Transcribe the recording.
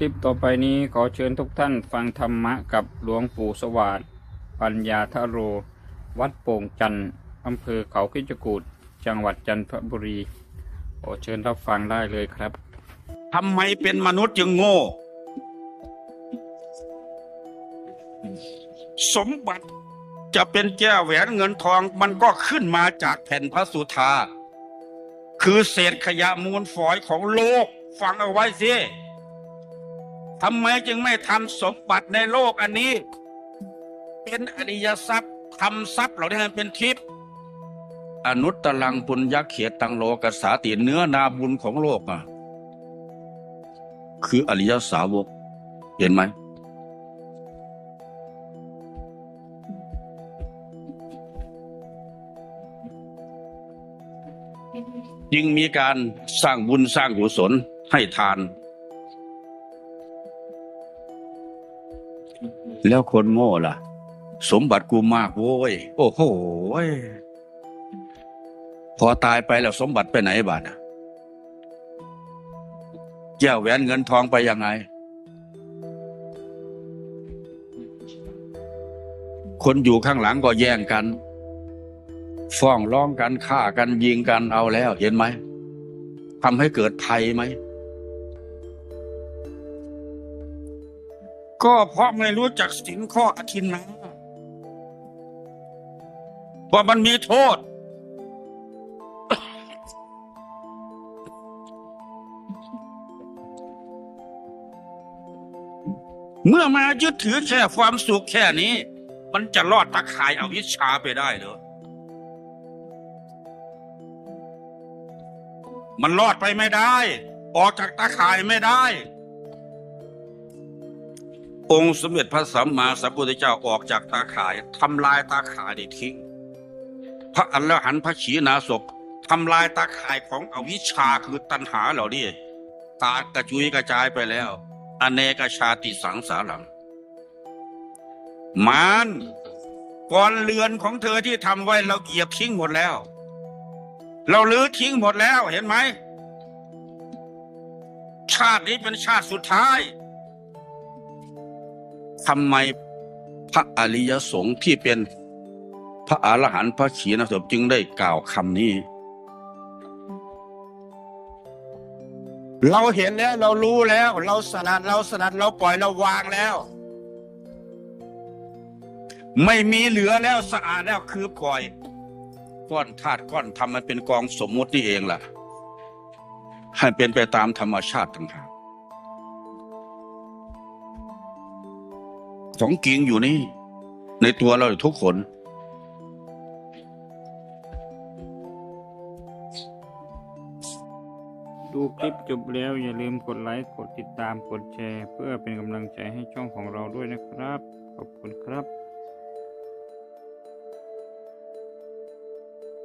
คลิปต่อไปนี้ขอเชิญทุกท่านฟังธรรมะกับหลวงปู่สวัสดิ์ปัญญาทโร วัดโป่งจันทร์อำเภอเขาคิจกูดจังหวัดจันทบุรีขอเชิญรับฟังได้เลยครับทำไมเป็นมนุษย์จึงโง่ สมบัติจะเป็นแก้วแหวนเงินทองมันก็ขึ้นมาจากแผ่นพระสุธาคือเศษขยะมูลฝอยของโลก ฟังเอาไว้สิ ทำไมจึงไม่ทำสมบัติในโลกอันนี้ เป็นอริยทรัพย์ทำทรัพย์เหล่านี้ให้เป็นทิพย์อนุตตลังปุญญเขียตังโลกสาติเนื้อนาบุญของโลกอะ คืออริยสาวก เห็นไหมจึงมีการสร้างบุญสร้างกุศลให้ทาน แล้วคนโง่ล่ะ สมบัติกูมากโว้ย โอ้โหยพอตายไปแล้วสมบัติไปไหนบ้านะแก้วแหวนเงินทองไปยังไง คนอยู่ข้างหลังก็แย่งกัน ฟ้องร้องกันฆ่ากันยิงกันเอาแล้ว เห็นไหมทำให้เกิดภัยไหม ก็เพราะไม่รู้จักสินข้ออธินนาว่ามันมีโทษ เมื่อมายึดถือแค่ความสุขแค่นี้ มันจะรอดตะข่ายเอาวิชชาไปได้เหรอ มันรอดไปไม่ได้ ออกจากตาข่ายไม่ได้ องค์สมเด็จพระสัมมาสัมพุทธเจ้าออกจากตาข่ายทำลายตาข่ายได้ทิ้ง พระอรหันพระขีณาสพทำลายตาข่ายของอวิชชาคือตัณหาเหล่านี้ตากระจุยกระจายไปแล้วอเนกชาติสังสารังมานก่อนเรือนของเธอที่ทำไว้เราเหยียบทิ้งหมดแล้ว เราลื้อทิ้งหมดแล้วเห็นไหม ชาตินี้เป็นชาติสุดท้าย ทำไมพระอริยสงฆ์ที่เป็นพระอรหันต์พระขีณาสพจึงได้กล่าวคำนี้ เราเห็นแล้วเรารู้แล้ว เราสลัดเราสลัดเราปล่อยเราวางแล้ว ไม่มีเหลือแล้วสะอาดแล้วคือปล่อย ก้อนธาตุก้อนทำมันเป็นกองสมมุตินี่เองล่ะ ให้เป็นไปตามธรรมชาติต่างหาก ของจริงอยู่นี่ ในตัวเราทุกคน ดูคลิปจบแล้วอย่าลืมกดไลค์ กดติดตามกดแชร์ เพื่อเป็นกำลังใจให้ช่องของเราด้วยนะครับ ขอบคุณครับ